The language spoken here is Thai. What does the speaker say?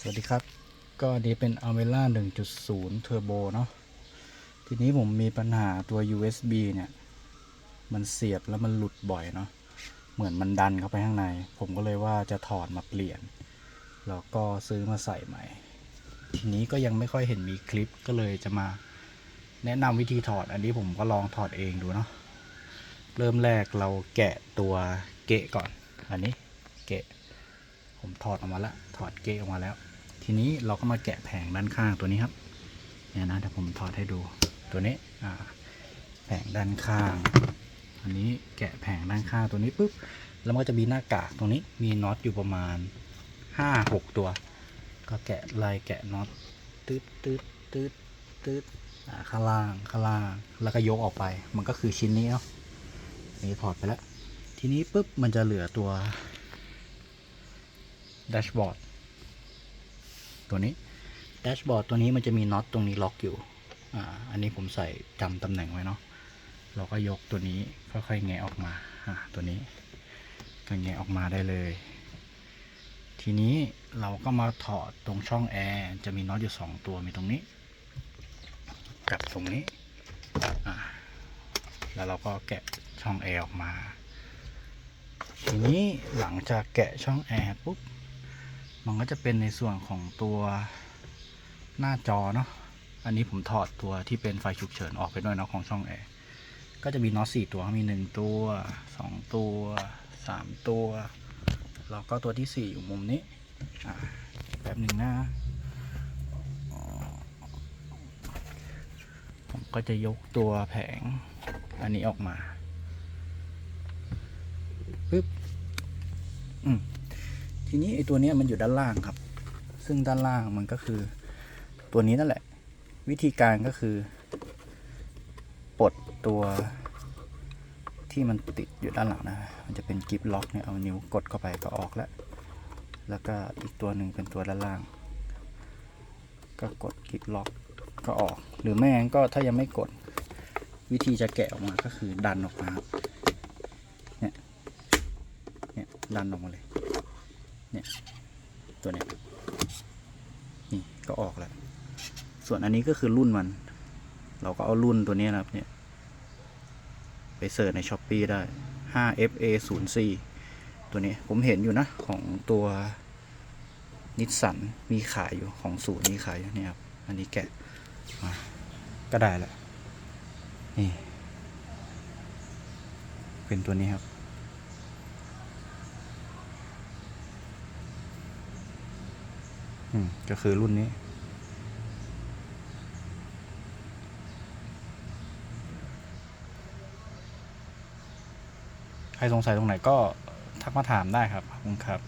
สวัสดีครับ ก็อันนี้เป็น a m e l a 1.0 Turbo เนาะทีนี้ผมมีปัญหาตัว USB เนี่ย มันเสียบแล้วมันหลุดบ่อยเนาะเหมือนมันดันเข้าไปข้างใน ผมก็เลยว่าจะถอดมาเปลี่ยน แล้วก็ซื้อมาใส่ใหม่ ทีนี้ก็ยังไม่ค่อยเห็นมีคลิปก็เลยจะมาแนะนำวิธีถอด อันนี้ผมก็ลองถอดเองดูเนาะเริ่มแรกเราแกะตัวเกะก่อน อันนี้เกะ ผมถอดออกมาแล้ว ถอดเกะออกมาแล้ว ทีนี้เราก็มาแกะแผงด้านข้างตัวนี้ครับเนี่ยนะเดี๋ยวผมถอดให้ดูตัวนี้อ่าแผงด้านข้าง อันนี้แกะแผงด้านข้างตัวนี้ปุ๊บแล้วมันก็จะมีหน้ากากตรงนี้มีน็อตอยู่ประมาณห้าหกตัว ก็แกะลายแกะน็อตตืดตืดตืดตืดข้างล่างข้างล่างแล้วก็ยกออกไป มันก็คือชิ้นนี้เนาะนนี่ถอดไปแล้ว ทีนี้ปุ๊บมันจะเหลือตัวแดชบอร์ด ตัวนี้แดชบอร์ดตัวนี้มันจะมีน็อตตรงนี้ล็อกอยู่อ่าอันนี้ผมใส่จำตำแหน่งไว้เนาะเราก็ยกตัวนี้ค่อยๆแงะออกมาอ่าตัวนี้ก็แงะออกมาได้เลย ทีนี้เราก็มาถอดตรงช่องแอร์จะมีน็อตอยู่สองตัวมีตรงนี้ กับตรงนี้อ่าแล้วเราก็แกะช่องแอร์ออกมา ทีนี้หลังจากแกะช่องแอร์ปุ๊บ มันก็จะเป็นในส่วนของตัวหน้าจอเนาะ อันนี้ผมถอดตัวที่เป็นไฟฉุกเฉินออกไปด้วยเนาะของช่องแอร์ก็จะมีน็อตสี่ตัว มีหนึ่งตัวสองตัวสามตัว แล้วก็ตัวที่สี่อยู่มุมนี้แป๊บหนึ่งนะผมก็จะยกตัวแผงอันนี้ออกมาปึ๊บอืม ทีนี้ไอตัวนี้มันอยู่ด้านล่างครับ ซึ่งด้านล่างมันก็คือตัวนี้นั่นแหละ วิธีการก็คือ ปลดตัวที่มันติดอยู่ด้านหลังนะ มันจะเป็นกิฟล็อกเนี่ยเอานิ้วกดเข้าไปก็ออกแล้ว แล้วก็อีกตัวหนึ่งเป็นตัวด้านล่าง ก็กดกิฟล็อกก็ออก หรือไม่งั้นก็ถ้ายังไม่กดวิธีจะแกะออกมาก็คือดันออกมาเนี่ย เนี่ยดันออกมาเลย เนี่ยตัวเนี้ยนี่ก็ออกแล้ว ส่วนอันนี้ก็คือรุ่นมัน เราก็เอารุ่นตัวนี้นะครับเนี่ยไปเสิร์ชในช้อปปีได้ 5FA 0 4 ตัวนี้ผมเห็นอยู่นะ ของตัวนิสสันมีขายอยู่ของศูนย์มีขายอยู่เนี่ยครับ อันนี้แกะมาก็ได้แล้วนี่ เป็นตัวนี้ครับ อืม ก็คือรุ่นนี้ ใครสงสัยตรงไหนก็ทักมาถามได้ครับขอบคุณครับ